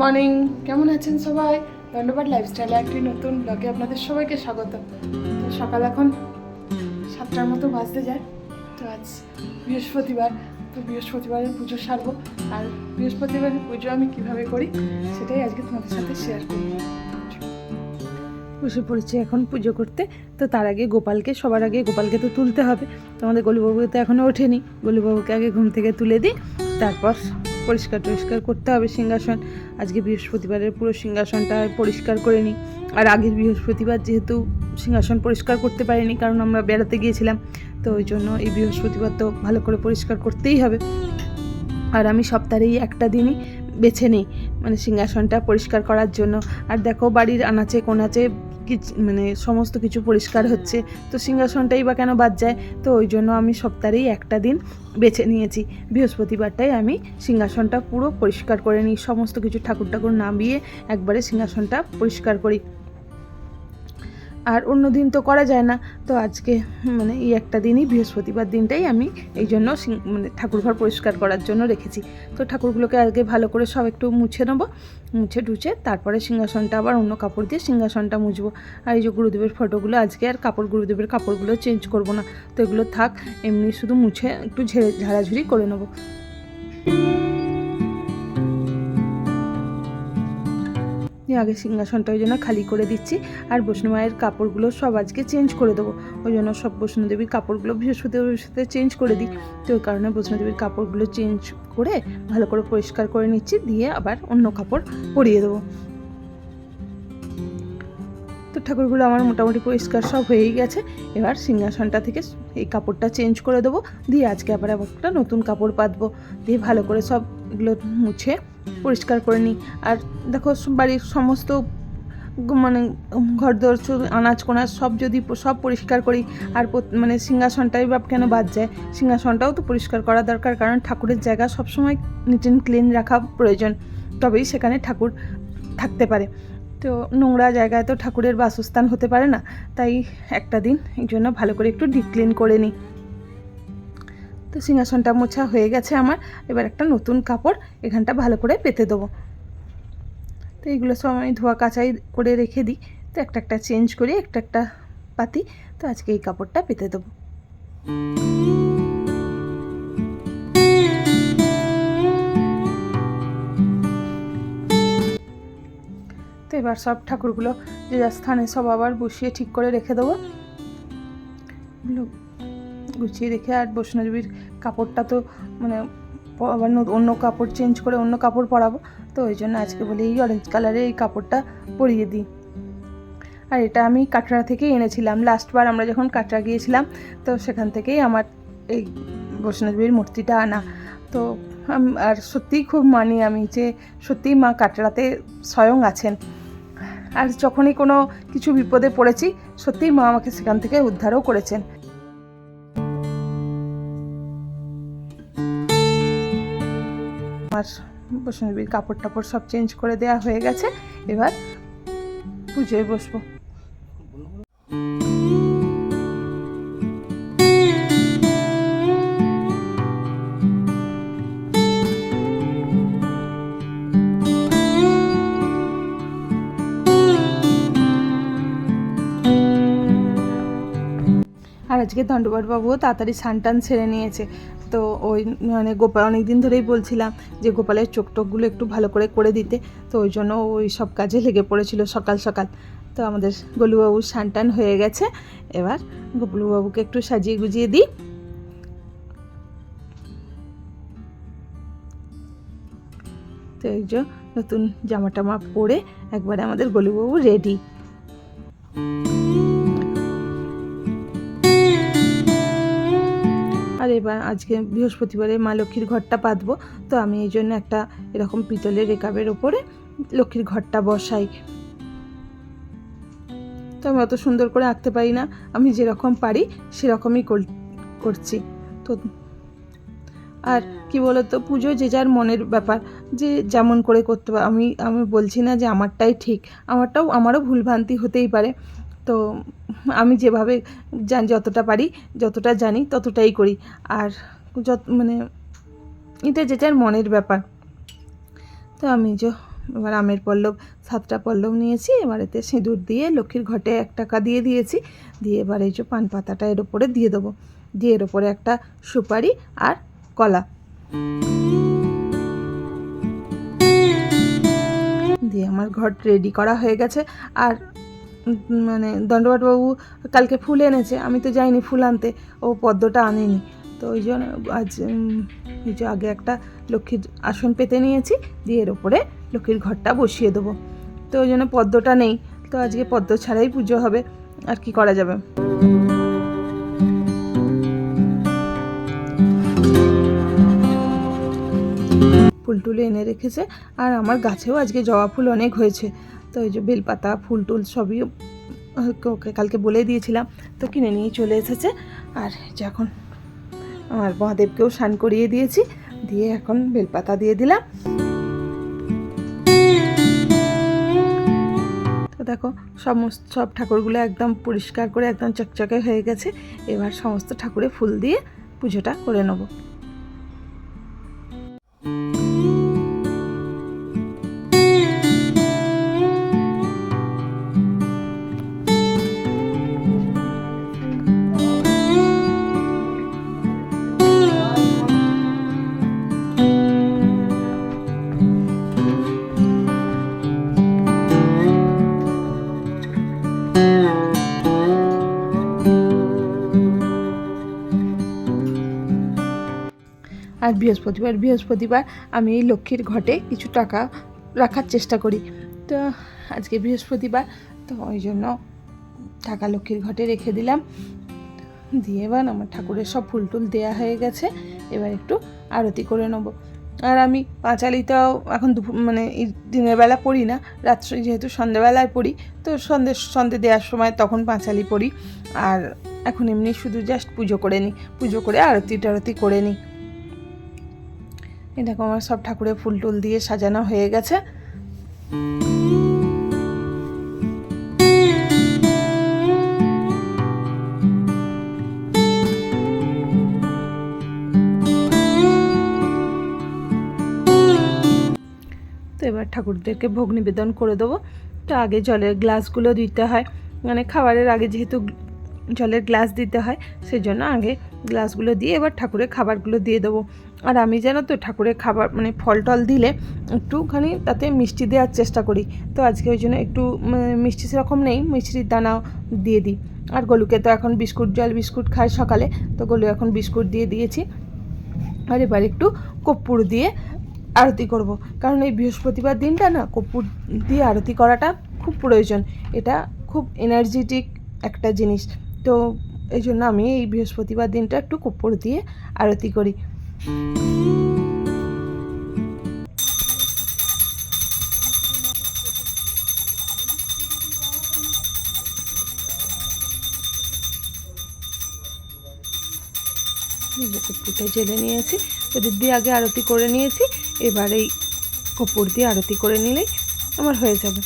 Morning. কেমন আছেন সবাই? ধন্যবাদ লাইফস্টাইলে একটি নতুন ব্লগে আপনাদের সবাইকে স্বাগত। সকাল এখন সাতটার মতো বাজতে যায়। তো আজ বৃহস্পতিবার। তো বৃহস্পতিবারের পুজো সারবো। আর বৃহস্পতিবারের পুজো আমি কীভাবে করি সেটাই আজকে তোমাদের সাথে শেয়ার করি বসে পড়েছি এখন পুজো করতে। তো তার আগে গোপালকে, সবার আগে গোপালকে তো তুলতে হবে। তো আমাদের তো এখনও ওঠেনি। গলিবাবুকে আগে ঘুম থেকে তুলে দিই। তারপর পরিষ্কার টরিষ্কার করতে হবে সিংহাসন। আজকে বৃহস্পতিবারের পুরো সিংহাসনটা পরিষ্কার করে নিই। আর আগের বৃহস্পতিবার যেহেতু সিংহাসন পরিষ্কার করতে পারিনি, কারণ আমরা বেড়াতে গিয়েছিলাম, তো ওই জন্য এই বৃহস্পতিবার তো ভালো করে পরিষ্কার করতেই হবে। আর আমি সপ্তাহেই একটা দিনই বেছে নিই মানে সিংহাসনটা পরিষ্কার করার জন্য। আর দেখো বাড়ির আনাচে কোনাচে মানে সমস্ত কিছু পরিষ্কার হচ্ছে। তো সিংহাসনটাই বা কেন বাদ যায়? তো ওই জন্য আমি সপ্তাহেই একটা দিন বেছে নিয়েছি। বৃহস্পতিবারটাই আমি সিংহাসনটা পুরো পরিষ্কার করে নিই। সমস্ত কিছু ঠাকুর ঠাকুর নামিয়ে একবারে সিংহাসনটা পরিষ্কার করি। আর অন্য দিন তো করা যায় না। তো আজকে মানে এই একটা দিনই, বৃহস্পতিবার দিনটাই আমি এই জন্য মানে ঠাকুরঘর পরিষ্কার করার জন্য রেখেছি। তো ঠাকুরগুলোকে আগে ভালো করে সব একটু মুছে নেব, মুছে টুছে, তারপরে সিংহাসনটা আবার অন্য কাপড় দিয়ে সিংহাসনটা মুছবো। আর এই যে গুরুদেবের ফটোগুলো, আজকে আর কাপড়, গুরুদেবের কাপড়গুলো চেঞ্জ করব না। তো এগুলো থাক, এমনি শুধু মুছে, একটু ঝেড়ে, ঝাড়াঝুড়ি করে নেব। দিয়ে আগে সিংহাসনটা ওই জন্য খালি করে দিচ্ছি। আর বৈষ্ণব মায়ের কাপড়গুলো সব আজকে চেঞ্জ করে দেবো। ওই জন্য সব বৈষ্ণদেবীর কাপড়গুলো বৃহস্পতিবারের সাথে চেঞ্জ করে দিই। তো ওই কারণে বৈষ্ণদেবীর কাপড়গুলো চেঞ্জ করে ভালো করে পরিষ্কার করে নিচ্ছি। দিয়ে আবার অন্য কাপড় পরিয়ে দেবো। তো ঠাকুরগুলো আমার মোটামুটি পরিষ্কার সব হয়েই গেছে। এবার সিংহাসনটা থেকে এই কাপড়টা চেঞ্জ করে দেবো। দিয়ে আজকে আবার একটা নতুন কাপড় পাতবো দিয়ে ভালো করে সবগুলো মুছে পরিষ্কার করে নিই। আর দেখো বাড়ির সমস্ত মানে ঘর দর আনাজ, কোনাজ সব যদি সব পরিষ্কার করি, আর মানে সিংহাসনটাই বা কেন বাদ যায়? সিংহাসনটাও তো পরিষ্কার করা দরকার, কারণ ঠাকুরের জায়গা সবসময় নিট অ্যান্ড ক্লিন রাখা প্রয়োজন। তবেই সেখানে ঠাকুর থাকতে পারে। তো নোংরা জায়গায় তো ঠাকুরের বাসস্থান হতে পারে না। তাই একটা দিন এই জন্য ভালো করে একটু ডিপ ক্লিন করে নিই। তো সিংহাসনটা মোছা হয়ে গেছে আমার। এবার একটা নতুন কাপড় এখানটা ভালো করে পেতে দেবো। তো এইগুলো সব আমি ধোয়া কাচাই করে রেখে দিই। তো একটা একটা চেঞ্জ করি, একটা একটা পাতি। তো আজকে এই কাপড়টা পেতে দেবো। তো এবার সব ঠাকুরগুলো যে যার স্থানে সব আবার বসিয়ে ঠিক করে রেখে দেবো। গুছিয়ে রেখে আর বৈষ্ণদেবীর কাপড়টা তো মানে আবার অন্য কাপড় চেঞ্জ করে অন্য কাপড় পরাবো। তো ওই জন্য আজকে বলি এই অরেঞ্জ কালারের এই কাপড়টা পরিয়ে দিই। আর এটা আমি কাটরা থেকেই এনেছিলাম। লাস্টবার আমরা যখন কাটরা গিয়েছিলাম, তো সেখান থেকেই আমার এই বৈষ্ণদেবীর মূর্তিটা আনা। তো আর সত্যিই খুব মানি আমি যে সত্যিই মা কাটরাতে স্বয়ং আছেন। আর যখনই কোনো কিছু বিপদে পড়েছি, সত্যিই মা আমাকে সেখান থেকে উদ্ধারও করেছেন। আমার বৈষ্ণবীর কাপড় টাপড় সব চেঞ্জ করে দেওয়া হয়ে গেছে। এবার পুজোয় বসবো। আর আজকে দণ্ডবট বাবুও তাড়াতাড়ি সানটান ছেড়ে নিয়েছে। তো ওই মানে গোপাল অনেক দিন ধরেই বলছিলাম যে গোপালের চোখ টোকগুলো একটু ভালো করে করে দিতে। তো ওই জন্য ওই সব কাজে লেগে পড়েছিল সকাল সকাল। তো আমাদের গোলুবাবুর সানটান হয়ে গেছে। এবার গোপলুবাবুকে একটু সাজিয়ে গুজিয়ে দিই। তো এই যে নতুন জামা টামা পরে একবারে আমাদের গোলুবাবু রেডি। এবার আজকে বৃহস্পতিবারে মা লক্ষ্মীর ঘরটা পাতবো। তো আমি এই জন্য একটা এরকম পিতলের রেকাবের ওপরে লক্ষ্মীর ঘরটা বসাই। তো আমি অত সুন্দর করে আঁকতে পারি না। আমি যেরকম পারি সেরকমই কর- করছি। তো আর কি বলতো, পুজো যে যার মনের ব্যাপার, যে যেমন করে করতে আমি আমি বলছি না যে আমারটাই ঠিক। আমারটাও, আমারও ভুলভ্রান্তি হতেই পারে। তো আমি যেভাবে জান, যতটা পারি, যতটা জানি, ততটাই করি। আর যত মানে এটা যে যার মনের ব্যাপার। তো আমি যে, এবার আমের পল্লব, সাতটা পল্লব নিয়েছি, এবার এতে সিঁদুর দিয়ে লক্ষ্মীর ঘটে এক টাকা দিয়ে দিয়েছি। দিয়ে এবার এই যে পান পাতাটা এর ওপরে দিয়ে দেবো। দিয়ে এর ওপরে একটা সুপারি আর কলা। দিয়ে আমার ঘর রেডি করা হয়ে গেছে। আর মানে দণ্ডপাটবাবু কালকে ফুল এনেছে, আমি তো যাইনি ফুল আনতে, ও পদ্মটা আনেনি। তো ওই জন্য আজ এই যে আগে একটা লক্ষ্মীর আসন পেতে নিয়েছি, দিয়ে এর ওপরে লক্ষ্মীর ঘরটা বসিয়ে দেবো। তো ওই জন্য পদ্মটা নেই, তো আজকে পদ্ম ছাড়াই পুজো হবে, আর কি করা যাবে? ফুল টুল এনে রেখেছে, আর আমার গাছেও আজকে জবা ফুল অনেক হয়েছে। তো ওই যে বেলপাতা ফুল টুল সবই ওকে- কালকে বলে দিয়েছিলাম। তো কিনে নিয়ে চলে এসেছে। আর যে এখন আমার মহাদেবকেও স্নান করিয়ে দিয়েছি। দিয়ে এখন বেলপাতা দিয়ে দিলাম। তো দেখো, সমস্ত সব ঠাকুরগুলো একদম পরিষ্কার করে একদম চকচকে হয়ে গেছে। এবার সমস্ত ঠাকুরে ফুল দিয়ে পুজোটা করে নেব। আর বৃহস্পতিবার বৃহস্পতিবার আমি এই লক্ষ্মীর ঘটে কিছু টাকা রাখার চেষ্টা করি। তো আজকে বৃহস্পতিবার, তো ওই জন্য টাকা লক্ষ্মীর ঘটে রেখে দিলাম। দিয়ে এবার আমার ঠাকুরের সব ফুল টুল দেওয়া হয়ে গেছে। এবার একটু আরতি করে নেব। আর আমি পাঁচালিটাও এখন দুপুর মানে দিনের বেলা পড়ি না, রাত্রে যেহেতু সন্ধেবেলায় পড়ি, তো সন্ধে সন্ধে দেওয়ার সময় তখন পাঁচালি পড়ি। আর এখন এমনি শুধু জাস্ট পুজো করে নিই, পুজো করে আরতি টারতি করে নিই। দেখো আমার সব ঠাকুরের ফুল টুল দিয়ে সাজানো হয়ে গেছে। তো এবার ঠাকুরদেরকে ভোগ নিবেদন করে দেবো। তো আগে জলের গ্লাসগুলো দিতে হয়। মানে খাবারের আগে যেহেতু জলের গ্লাস দিতে হয়, সেজন্য আগে গ্লাসগুলো দিয়ে এবার ঠাকুরের খাবারগুলো দিয়ে দেবো। আর আমি যেন তো ঠাকুরের খাবার মানে ফল টল দিলে একটুখানি তাতে মিষ্টি দেওয়ার চেষ্টা করি। তো আজকে ওই জন্য একটু মিষ্টি সেরকম নেই, মিষ্টির দানাও দিয়ে দিই। আর গলুকে তো এখন বিস্কুট, জল বিস্কুট খায় সকালে, তো গলু এখন বিস্কুট দিয়ে দিয়েছি। আর এবার একটু কর্পূর দিয়ে আরতি করব। কারণ এই বৃহস্পতিবার দিনটা না, কর্পূর দিয়ে আরতি করাটা খুব প্রয়োজন। এটা খুব এনার্জেটিক একটা জিনিস। তো এই জন্য আমি এই বৃহস্পতিবার দিনটা একটু কর্পূর দিয়ে আরতি করি। কর্পূরটা জেলে নিয়েছি, প্রদীপ দিয়ে আগে আরতি করে নিয়েছি, এবার এই কর্পূর দিয়ে আরতি করে নিলেই আমার হয়ে যাবে।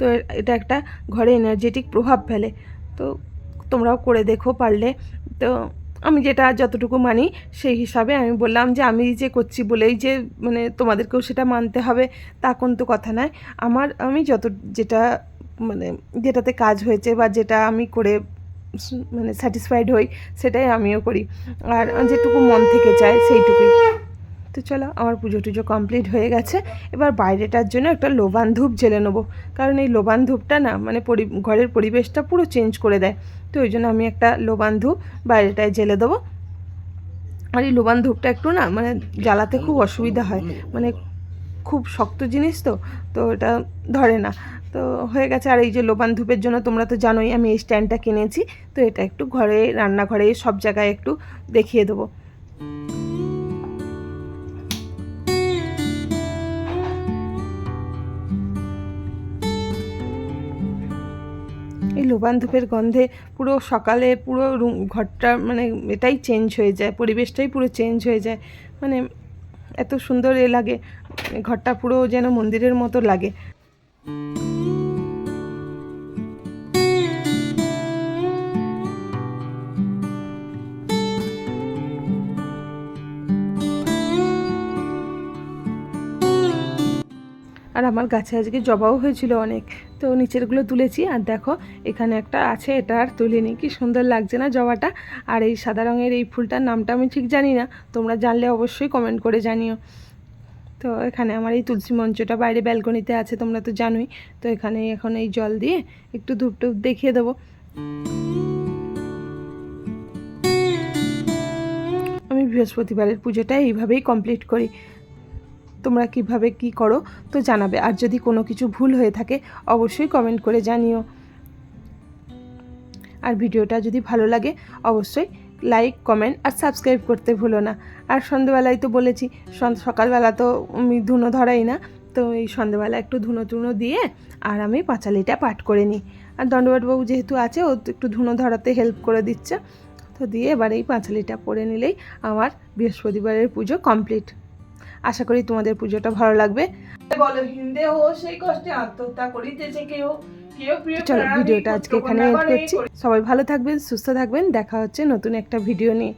তো এটা একটা ঘরে এনার্জেটিক প্রভাব ফেলে। তো তোমরাও করে দেখো পারলে। তো আমি যেটা যতটুকু মানি সেই হিসাবে আমি বললাম যে আমি যে করছি বলেই যে মানে তোমাদেরকেও সেটা মানতে হবে, তা কোন তো কথা নয়। আমার, আমি যত যেটা মানে যেটাতে কাজ হয়েছে বা যেটা আমি করে মানে স্যাটিসফাইড হই সেটাই আমিও করি। আর যেটুকু মন থেকে চায় সেইটুকুই। তো চলো, আমার পুজো টুজো কমপ্লিট হয়ে গেছে। এবার বাইরেটার জন্য একটা লোবান ধূপ জেলে নেব। কারণ এই লোবান ধূপটা না মানে পরি ঘরের পরিবেশটা পুরো চেঞ্জ করে দেয়। তো ওই জন্য আমি একটা লোবান ধূপ বাইরেটায় জেলে দেবো। আর এই লোবান ধূপটা একটু না মানে জ্বালাতে খুব অসুবিধা হয়। মানে খুব শক্ত জিনিস তো তো এটা ধরে না। তো হয়ে গেছে, আর এই যে লোবান ধূপের জন্য তোমরা তো জানোই, আমি এই স্ট্যান্ডটা কিনেছি। তো এটা একটু ঘরে, রান্নাঘরে সব জায়গায় একটু দেখিয়ে দেবো। লোবান ধূপের গন্ধে পুরো সকালে পুরো রুম, ঘরটা মানে এটাই চেঞ্জ হয়ে যায়, পরিবেশটাই পুরো চেঞ্জ হয়ে যায়। মানে এত সুন্দর এ লাগে, ঘরটা পুরো যেন মন্দিরের মতো লাগে। আর আমার গাছে আজকে জবাও হয়েছিল অনেক। তো নিচেরগুলো তুলেছি আর দেখো, এখানে একটা আছে, এটা আর তুলিনি। কি সুন্দর লাগছে না জবাটা? আর এই সাদা রঙের এই ফুলটার নামটা আমি ঠিক জানি না। তোমরা জানলে অবশ্যই কমেন্ট করে জানিও। তো এখানে আমার এই তুলসী মঞ্চটা বাইরে ব্যালকনিতে আছে, তোমরা তো জানোই। তো এখানে এখন এই জল দিয়ে একটু ধূপ টুপ দেখিয়ে দেবো। আমি বৃহস্পতিবারের পুজোটা এইভাবেই কমপ্লিট করি। তোমরা কীভাবে কি করো তো জানাবে। আর যদি কোনো কিছু ভুল হয়ে থাকে, অবশ্যই কমেন্ট করে জানিও। আর ভিডিওটা যদি ভালো লাগে, অবশ্যই লাইক কমেন্ট আর সাবস্ক্রাইব করতে ভুলো না। আর সন্ধেবেলায় তো বলেছি সকালবেলা তো আমি ধুনো ধরাই না, তো এই সন্ধেবেলা একটু ধুনো টুনো দিয়ে আর আমি পাঁচালিটা পাঠ করে নিই। আর দণ্ডবাটবাবু যেহেতু আছে, ও একটু ধুনো ধরাতে হেল্প করে দিচ্ছে। তো দিয়ে এবার এই পাঁচালিটা পরে নিলেই আমার বৃহস্পতিবারের পুজো কমপ্লিট আশা করি তোমাদের পুজোটা ভালো লাগবে। বলো হিন্দে হো সেই কষ্টে আত্মহত্যা করিতেছে কেউ। চলো ভিডিওটা আজকে এখানে করছি। সবাই ভালো থাকবেন সুস্থ থাকবেন দেখা হচ্ছে নতুন একটা ভিডিও নিয়ে।